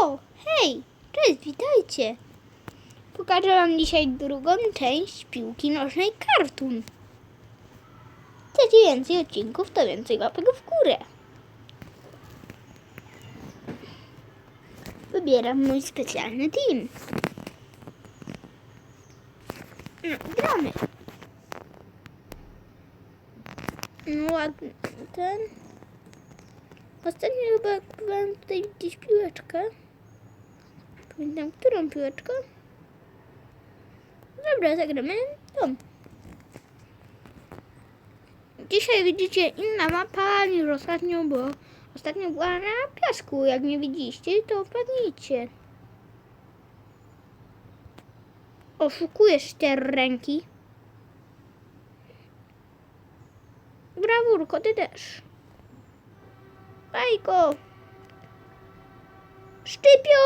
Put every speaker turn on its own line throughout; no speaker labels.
O! Hej! Cześć, witajcie! Pokażę wam dzisiaj drugą część piłki nożnej Kartun. Chcecie więcej odcinków, to więcej łapek w górę. Wybieram mój specjalny team. No, gramy. No ładny ten. Ostatnio chyba kupowałem tutaj gdzieś piłeczkę. Pamiętam, którą piłeczkę? Dobra, zagramy. Dzisiaj widzicie inna mapa niż ostatnio, bo ostatnio była na piasku. Jak nie widzieliście, to wpadnijcie. Oszukujesz te ręki. Brawurko, ty też. Bajko. Szczypiorkowa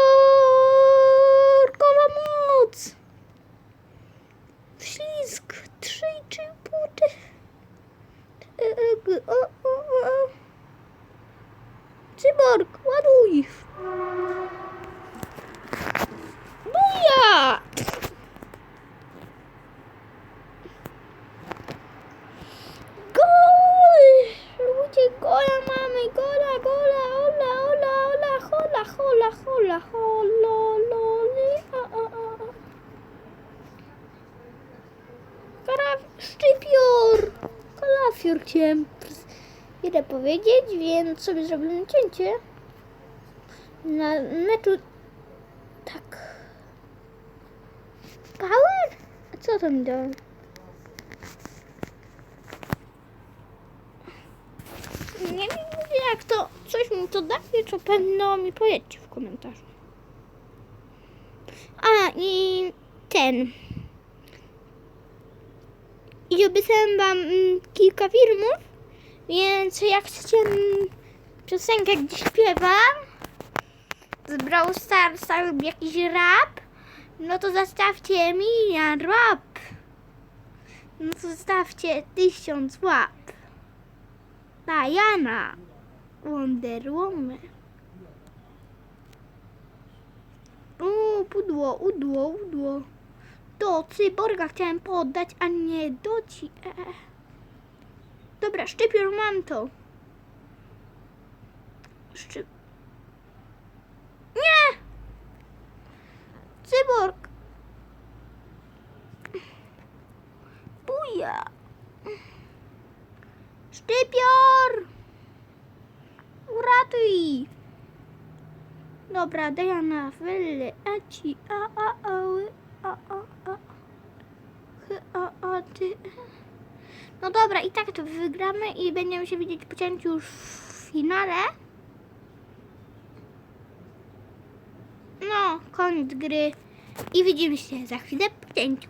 moc. Wślizg. Trzy i trzy buty. O, o. Cyborg, ładuj. Hola, hola, hola, loli, a, a, a. Karaf, szczypior! Kalafior chciałem ile powiedzieć, więc sobie zrobimy cięcie. Na meczu tak. Power? A co to mi dało? Nie wiem jak to coś mi to daje, to pewno mi powiedzcie w komentarzu. A i ten. I obiecałem wam mm, kilka filmów, więc jak chcecie mm, piosenkę, gdzie śpiewam z Brawl Starsa lub jakiś rap, no to zostawcie milion rap. No to zostawcie tysiąc łap. Diana Wonder Woman. O, pudło, udło, udło. Do cyborga chciałem poddać, a nie do ci. E. Dobra, szczypior mam to. Szczyp... Nie! Cyborg! Buja! Szczypior! Uratuj! Dobra, Diana, wyle, a a, a, a, a, a, a, a, ty. No dobra, i tak to wygramy i będziemy się widzieć po cięciu już w finale. No, koniec gry i widzimy się za chwilę po cięciu.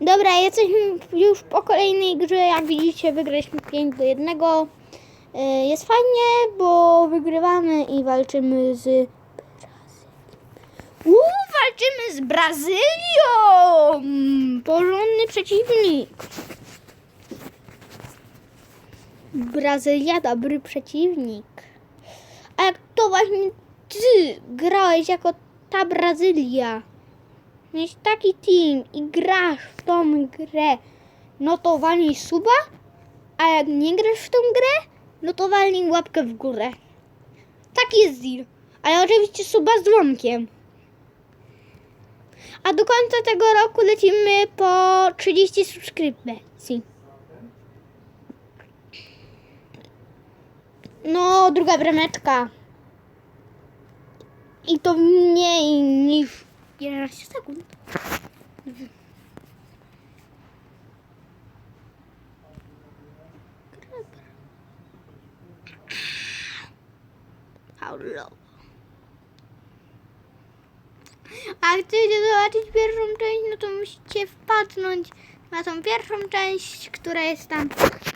Dobra, jesteśmy już po kolejnej grze. Jak widzicie, wygraliśmy 5 do 1. Jest fajnie, bo wygrywamy i walczymy z Uuu, walczymy z Brazylią! Porządny przeciwnik. Brazylia, dobry przeciwnik. A jak to właśnie ty grałeś jako ta Brazylia, mieć taki team i grasz w tą grę, no to walnij suba, a jak nie grasz w tą grę, no to łapkę w górę. Tak jest deal. Ale oczywiście suba z dzwonkiem. A do końca tego roku lecimy po 30 subskrypcji. No, druga brameczka. I to mniej niż 11 sekund. Halo. A chcecie zobaczyć pierwszą część, no to musicie wpadnąć na tą pierwszą część, która jest tam,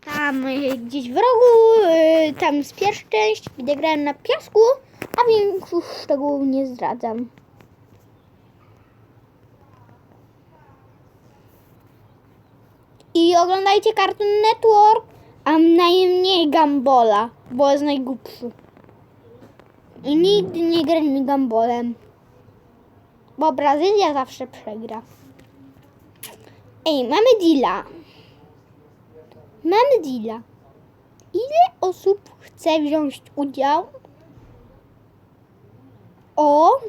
tam gdzieś w rogu, y, tam z pierwszej części, gdzie grałem na piasku, a większych szczegółów nie zdradzam. I oglądajcie Cartoon Network, a najmniej Gambola, bo jest najgłupszy. I nigdy nie grać mi gambolem. Bo Brazylia zawsze przegra. Ej, mamy deala. Mamy deala. Ile osób chce wziąć udział? O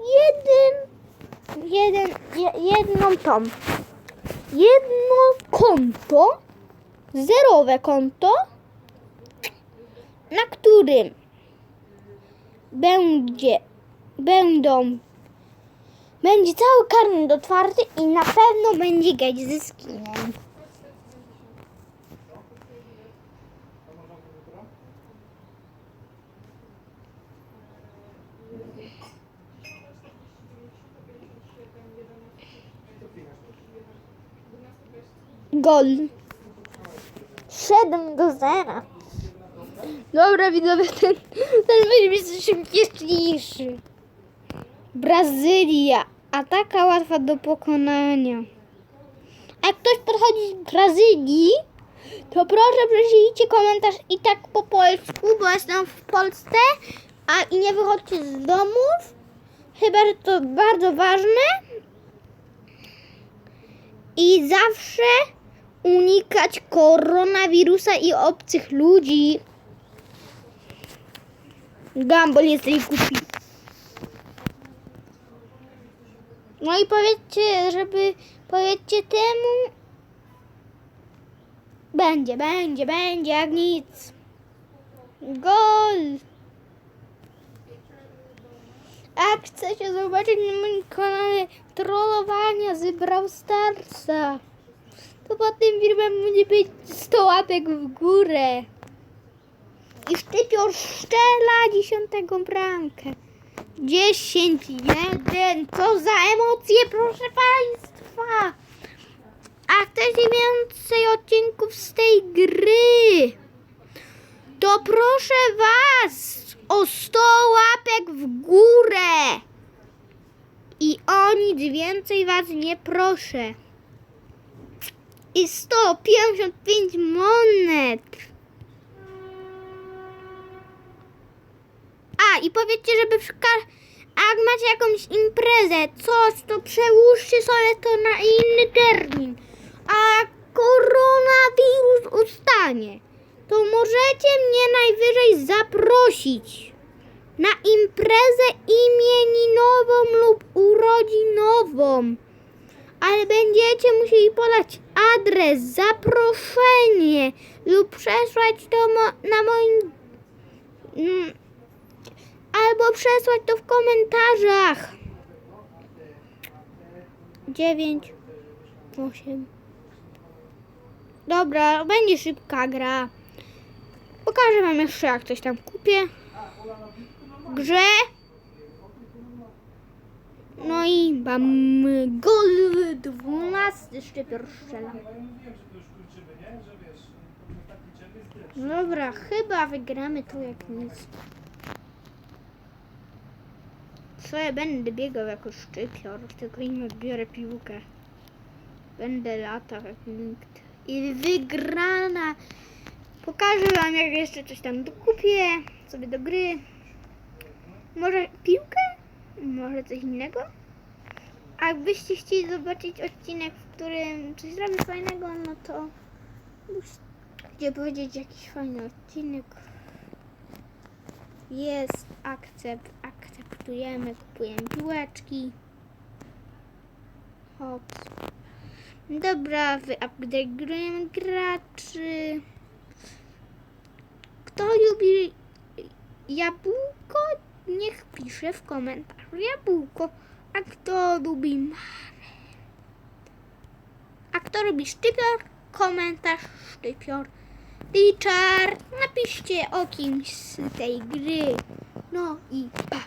jeden, jeden, je- jedną tą. Jedno konto, zerowe konto, na którym będzie, będą, będzie cały karnet otwarty i na pewno będzie grać ze skinem. Gol. 7 do 0. Dobra, widzowie, ten, ten będzie być szybciejszy. Brazylia. A taka łatwa do pokonania. A ktoś podchodzi z Brazylii, to proszę prześlijcie komentarz i tak po polsku, bo jestem w Polsce, a i nie wychodźcie z domów, chyba, że to bardzo ważne. I zawsze unikać koronawirusa i obcych ludzi. Gumball jesteś głupi. No i powiedzcie, żeby powiedzcie temu. Będzie, będzie, będzie, jak nic. Gol! A chcecie zobaczyć na moim kanale trollowania z Brawl Starsa, to pod tym filmem będzie być 100 łapek w górę. I Sztypior szczela dziesiątego bramkę. 10, 1, co za emocje, proszę Państwa! A chcecie więcej odcinków z tej gry? To proszę Was o 100 łapek w górę! I o nic więcej Was nie proszę. I 155 monet. A, i powiedzcie, żeby w jak macie jakąś imprezę, coś, to przełóżcie sobie to na inny termin. A koronawirus ustanie, to możecie mnie najwyżej zaprosić na imprezę imieninową lub urodzinową. Ale będziecie musieli podać adres, zaproszenie lub przesłać to mo- na moim albo przesłać to w komentarzach. 9 8 Dobra, będzie szybka gra. Pokażę wam jeszcze jak coś tam kupię. Grze. No i bam gol 12 szczypior strzela. Dobra, chyba wygramy to jak nic. Co ja będę biegał jako szczypior, tylko im biorę piłkę. Będę latał jak nikt. I wygrana. Pokażę wam jak jeszcze coś tam dokupię sobie do gry. Może piłkę? Może coś innego? A jakbyście chcieli zobaczyć odcinek, w którym coś zrobię fajnego, no to gdzie powiedzieć jakiś fajny odcinek. Jest akcept, akceptujemy, kupujemy piłeczki. Hop. Dobra, wyupgrade'ujemy graczy. Kto lubi jabłko, niech pisze w komentarzu jabłko. A kto lubi marę? A kto lubi sztypior? Komentarz sztypior. Liczar, napiszcie o kimś z tej gry. No i pa.